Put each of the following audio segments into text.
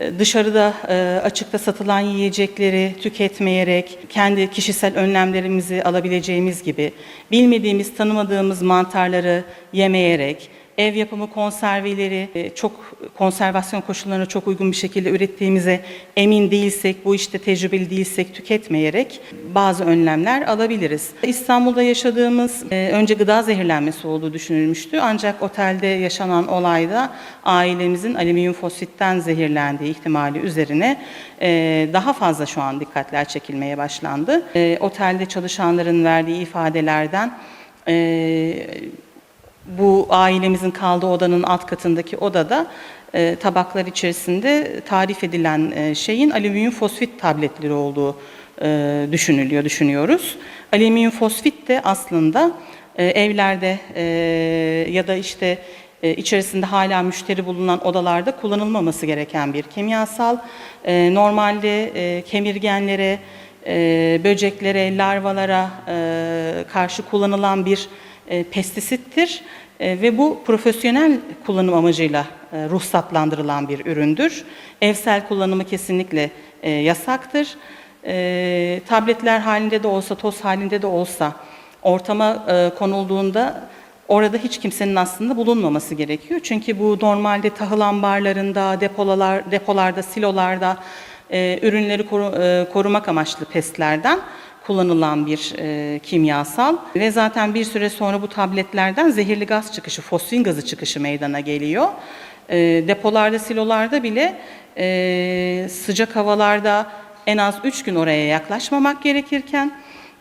e, dışarıda e, açıkta satılan yiyecekleri tüketmeyerek kendi kişisel önlemlerimizi alabileceğimiz gibi bilmediğimiz, tanımadığımız mantarları yemeyerek ev yapımı konserveleri e, çok konservasyon koşullarına çok uygun bir şekilde ürettiğimize emin değilsek, bu işte tecrübeli değilsek tüketmeyerek bazı önlemler alabiliriz. İstanbul'da yaşadığımız e, önce gıda zehirlenmesi olduğu düşünülmüştü. Ancak otelde yaşanan olayda ailemizin alüminyum fosfitten zehirlendiği ihtimali üzerine e, daha fazla şu an dikkatler çekilmeye başlandı. Otelde çalışanların verdiği ifadelerden bu ailemizin kaldığı odanın alt katındaki odada e, tabaklar içerisinde tarif edilen e, şeyin alüminyum fosfit tabletleri olduğu e, düşünülüyor, düşünüyoruz. Alüminyum fosfit de aslında e, evlerde e, ya da işte e, içerisinde hala müşteri bulunan odalarda kullanılmaması gereken bir kimyasal. E, normalde e, kemirgenlere, e, böceklere, larvalara e, karşı kullanılan bir e, pestisittir E, ve bu profesyonel kullanım amacıyla e, ruhsatlandırılan bir üründür. Evsel kullanımı kesinlikle e, yasaktır. E, tabletler halinde de olsa, toz halinde de olsa ortama e, konulduğunda orada hiç kimsenin aslında bulunmaması gerekiyor. Çünkü bu normalde tahıl ambarlarında, depolalar, depolarda, silolarda e, ürünleri koru- e, korumak amaçlı pestlerden kullanılan bir e, kimyasal ve zaten bir süre sonra bu tabletlerden zehirli gaz çıkışı, fosfin gazı çıkışı meydana geliyor. E, depolarda, silolarda bile e, sıcak havalarda en az 3 gün oraya yaklaşmamak gerekirken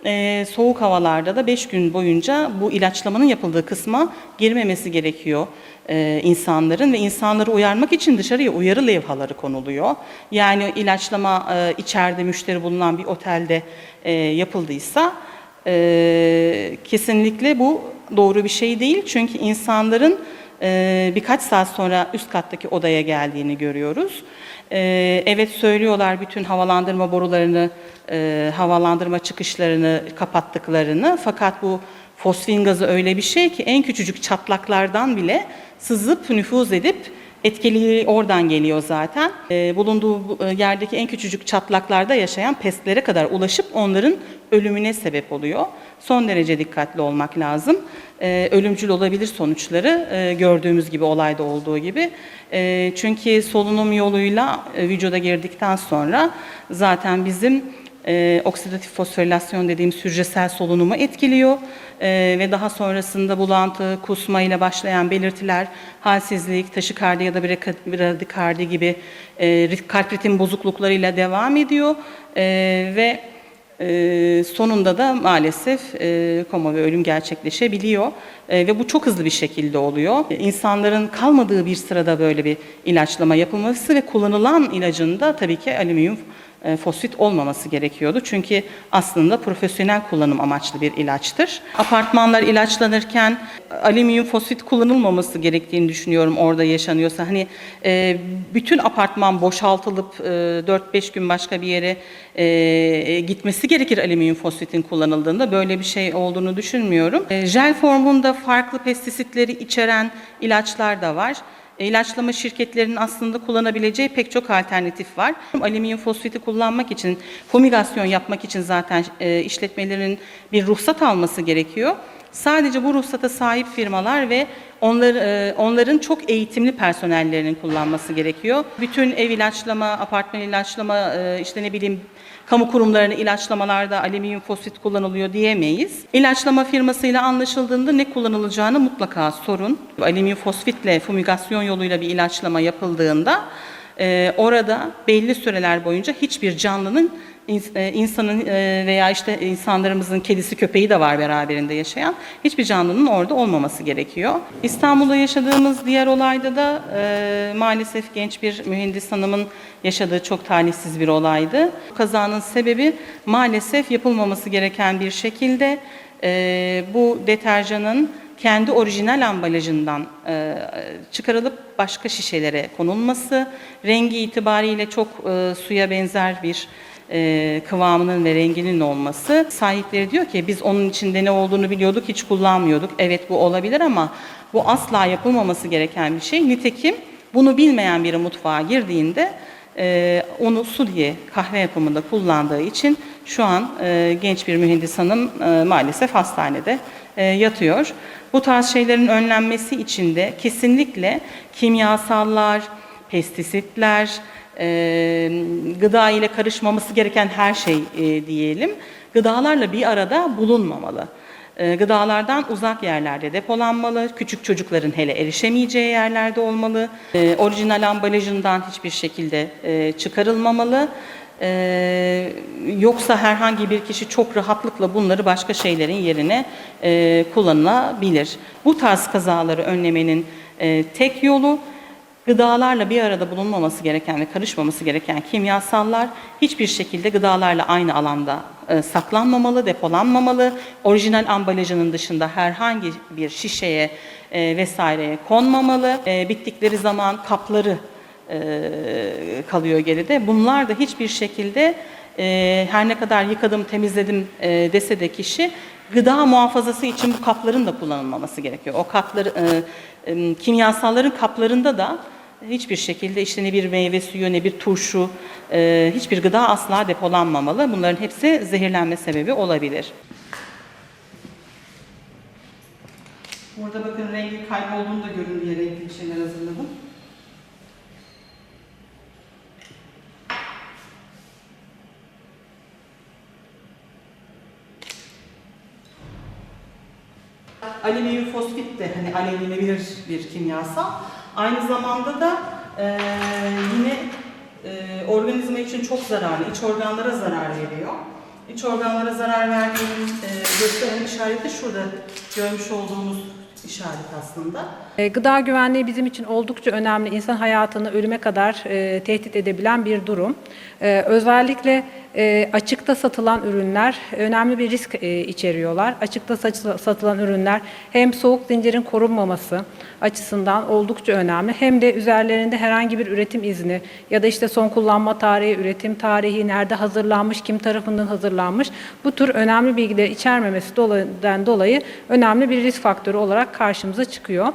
e, soğuk havalarda da 5 gün boyunca bu ilaçlamanın yapıldığı kısma girmemesi gerekiyor e, insanların ve insanları uyarmak için dışarıya uyarı levhaları konuluyor. Yani ilaçlama e, içeride müşteri bulunan bir otelde e, yapıldıysa e, kesinlikle bu doğru bir şey değil. Çünkü insanların e, birkaç saat sonra üst kattaki odaya geldiğini görüyoruz. E, evet söylüyorlar bütün havalandırma borularını, e, havalandırma çıkışlarını kapattıklarını. Fakat bu fosfin gazı öyle bir şey ki en küçücük çatlaklardan bile sızıp nüfuz edip etkili oradan geliyor zaten. E, bulunduğu bu, e, yerdeki en küçücük çatlaklarda yaşayan pestlere kadar ulaşıp onların ölümüne sebep oluyor. Son derece dikkatli olmak lazım. E, ölümcül olabilir sonuçları e, gördüğümüz gibi olayda olduğu gibi. E, çünkü solunum yoluyla e, vücuda girdikten sonra zaten bizim e, oksidatif fosforilasyon dediğimiz hücresel solunumu etkiliyor E, ve daha sonrasında bulantı, kusma ile başlayan belirtiler, halsizlik, taşikardi ya da bradikardi gibi e, kalp ritim bozukluklarıyla devam ediyor E, ve e, sonunda da maalesef e, koma ve ölüm gerçekleşebiliyor E, ve bu çok hızlı bir şekilde oluyor. E, İnsanların kalmadığı bir sırada böyle bir ilaçlama yapılması ve kullanılan ilacın da tabii ki alüminyum e, fosfit olmaması gerekiyordu. Çünkü aslında profesyonel kullanım amaçlı bir ilaçtır. Apartmanlar ilaçlanırken alüminyum fosfit kullanılmaması gerektiğini düşünüyorum orada yaşanıyorsa. Hani e, bütün apartman boşaltılıp e, 4-5 gün başka bir yere e, gitmesi gerekir alüminyum fosfitin kullanıldığında. Böyle bir şey olduğunu düşünmüyorum. E, jel formunda farklı pestisitleri içeren ilaçlar da var. İlaçlama şirketlerinin aslında kullanabileceği pek çok alternatif var. Alüminyum fosfiti kullanmak için, fumigasyon yapmak için zaten e, işletmelerin bir ruhsat alması gerekiyor. Sadece bu ruhsata sahip firmalar ve onlar, e, onların çok eğitimli personellerinin kullanması gerekiyor. Bütün ev ilaçlama, apartman ilaçlama, e, işte ne bileyim kamu kurumlarını ilaçlamalarda alüminyum fosfit kullanılıyor diyemeyiz. İlaçlama firmasıyla anlaşıldığında ne kullanılacağını mutlaka sorun. Alüminyum fosfitle fumigasyon yoluyla bir ilaçlama yapıldığında e, orada belli süreler boyunca hiçbir canlının insanın e, veya işte insanlarımızın kedisi köpeği de var beraberinde yaşayan hiçbir canlının orada olmaması gerekiyor. İstanbul'da yaşadığımız diğer olayda da e, maalesef genç bir mühendis hanımın yaşadığı çok talihsiz bir olaydı. Kazanın sebebi maalesef yapılmaması gereken bir şekilde e, bu deterjanın kendi orijinal ambalajından e, çıkarılıp başka şişelere konulması, rengi itibariyle çok e, suya benzer bir e, kıvamının ve renginin olması. Sahipleri diyor ki biz onun içinde ne olduğunu biliyorduk, hiç kullanmıyorduk. Evet bu olabilir ama bu asla yapılmaması gereken bir şey. Nitekim bunu bilmeyen biri mutfağa girdiğinde e, onu su diye kahve yapımında kullandığı için şu an e, genç bir mühendis hanım e, maalesef hastanede e, yatıyor. Bu tarz şeylerin önlenmesi için de kesinlikle kimyasallar, pestisitler, e, gıda ile karışmaması gereken her şey e, diyelim, gıdalarla bir arada bulunmamalı. E, Gıdalardan uzak yerlerde depolanmalı, küçük çocukların hele erişemeyeceği yerlerde olmalı, E, orijinal ambalajından hiçbir şekilde e, çıkarılmamalı. E, yoksa herhangi bir kişi çok rahatlıkla bunları başka şeylerin yerine e, kullanılabilir. Bu tarz kazaları önlemenin e, tek yolu Gıdalarla bir arada bulunmaması gereken ve karışmaması gereken kimyasallar hiçbir şekilde gıdalarla aynı alanda e, saklanmamalı, depolanmamalı. Orijinal ambalajının dışında herhangi bir şişeye e, vesaireye konmamalı. E, bittikleri zaman kapları kalıyor geride. Bunlar da hiçbir şekilde her ne kadar yıkadım, temizledim e, dese de kişi gıda muhafazası için bu kapların da kullanılmaması gerekiyor. O kapları, kimyasalların kaplarında da hiçbir şekilde işte ne bir meyve suyu ne bir turşu, e, hiçbir gıda asla depolanmamalı. Bunların hepsi zehirlenme sebebi olabilir. Burada bakın rengi kaybolduğunu da görün diye renkli bir şeyler hazırladım. Alüminyum fosfit de hani alevlenebilir bir kimyasal. Aynı zamanda da e, yine e, organizma için çok zararlı, iç organlara zarar veriyor. İç organlara zarar verdiğinin e, gösteren işareti şurada görmüş olduğumuz işaret aslında. E, Gıda güvenliği bizim için oldukça önemli. İnsan hayatını ölüme kadar e, tehdit edebilen bir durum. E, özellikle e, açıkta satılan ürünler önemli bir risk e, içeriyorlar. Açıkta satılan ürünler hem soğuk zincirin korunmaması açısından oldukça önemli hem de üzerlerinde herhangi bir üretim izni ya da işte son kullanma tarihi, üretim tarihi, nerede hazırlanmış, kim tarafından hazırlanmış bu tür önemli bilgileri içermemesi dolayı- dolayı önemli bir risk faktörü olarak karşımıza çıkıyor.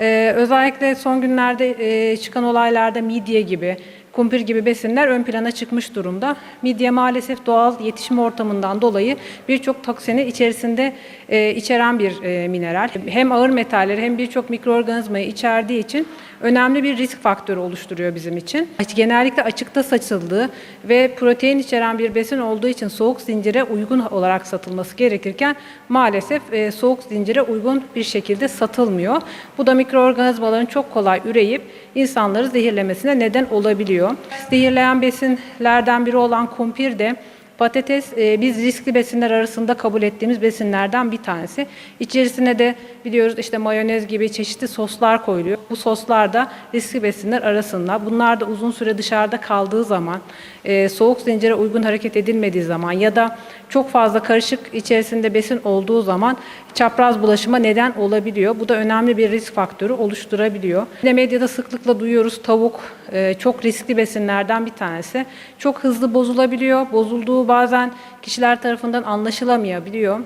Ee, özellikle son günlerde e, çıkan olaylarda midye gibi, kumpir gibi besinler ön plana çıkmış durumda. Midye maalesef doğal yetişme ortamından dolayı birçok toksini içerisinde e, içeren bir e, mineral. Hem ağır metalleri hem birçok mikroorganizmayı içerdiği için önemli bir risk faktörü oluşturuyor bizim için. Genellikle açıkta saçıldığı ve protein içeren bir besin olduğu için soğuk zincire uygun olarak satılması gerekirken maalesef e, soğuk zincire uygun bir şekilde satılmıyor. Bu da mikroorganizmaların çok kolay üreyip insanları zehirlemesine neden olabiliyor. Zehirleyen besinlerden biri olan kumpir de Patates e, biz riskli besinler arasında kabul ettiğimiz besinlerden bir tanesi. İçerisine de biliyoruz işte mayonez gibi çeşitli soslar koyuluyor. Bu soslar da riskli besinler arasında. Bunlar da uzun süre dışarıda kaldığı zaman, e, soğuk zincire uygun hareket edilmediği zaman ya da çok fazla karışık içerisinde besin olduğu zaman çapraz bulaşıma neden olabiliyor. Bu da önemli bir risk faktörü oluşturabiliyor. Yine medyada sıklıkla duyuyoruz tavuk e, çok riskli besinlerden bir tanesi. Çok hızlı bozulabiliyor. Bozulduğu bazen kişiler tarafından anlaşılamayabiliyor.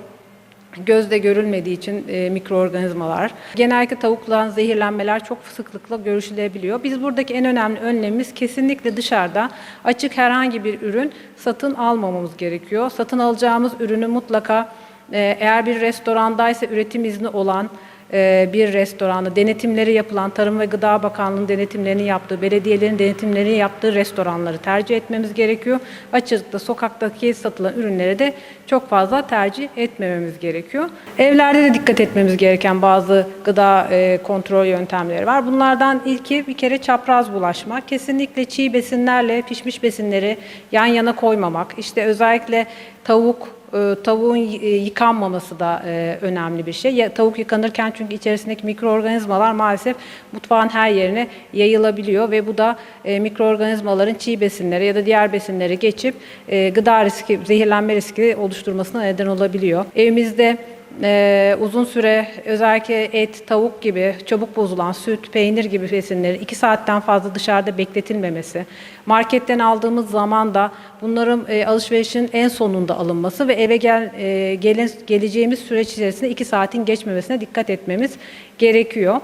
Gözde görülmediği için e, mikroorganizmalar. Genellikle tavuklardan zehirlenmeler çok sıklıkla görüşülebiliyor. Biz buradaki en önemli önlemimiz kesinlikle dışarıda açık herhangi bir ürün satın almamamız gerekiyor. Satın alacağımız ürünü mutlaka eğer bir restorandaysa üretim izni olan e, bir restoranda denetimleri yapılan Tarım ve Gıda Bakanlığı'nın denetimlerini yaptığı, belediyelerin denetimlerini yaptığı restoranları tercih etmemiz gerekiyor. Açıkta sokaktaki satılan ürünleri de çok fazla tercih etmememiz gerekiyor. Evlerde de dikkat etmemiz gereken bazı gıda e, kontrol yöntemleri var. Bunlardan ilki bir kere çapraz bulaşma. Kesinlikle çiğ besinlerle pişmiş besinleri yan yana koymamak. İşte özellikle tavuk, tavuğun y- e, yıkanmaması da e, önemli bir şey. Tavuk yıkanırken çünkü içerisindeki mikroorganizmalar maalesef mutfağın her yerine yayılabiliyor ve bu da e, mikroorganizmaların çiğ besinlere ya da diğer besinlere geçip e, gıda riski, zehirlenme riski oluşturmasına neden olabiliyor. Evimizde ee, uzun süre özellikle et, tavuk gibi çabuk bozulan süt, peynir gibi besinlerin 2 saatten fazla dışarıda bekletilmemesi, marketten aldığımız zaman da bunların e, alışverişin en sonunda alınması ve eve gel, e, gelin, geleceğimiz süreç içerisinde 2 saatin geçmemesine dikkat etmemiz gerekiyor.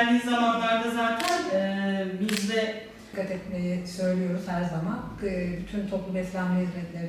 Geldiği zamanlarda zaten e, bizde dikkat etmeyi söylüyoruz her zaman. Ee, Bütün toplu beslenme hizmetleri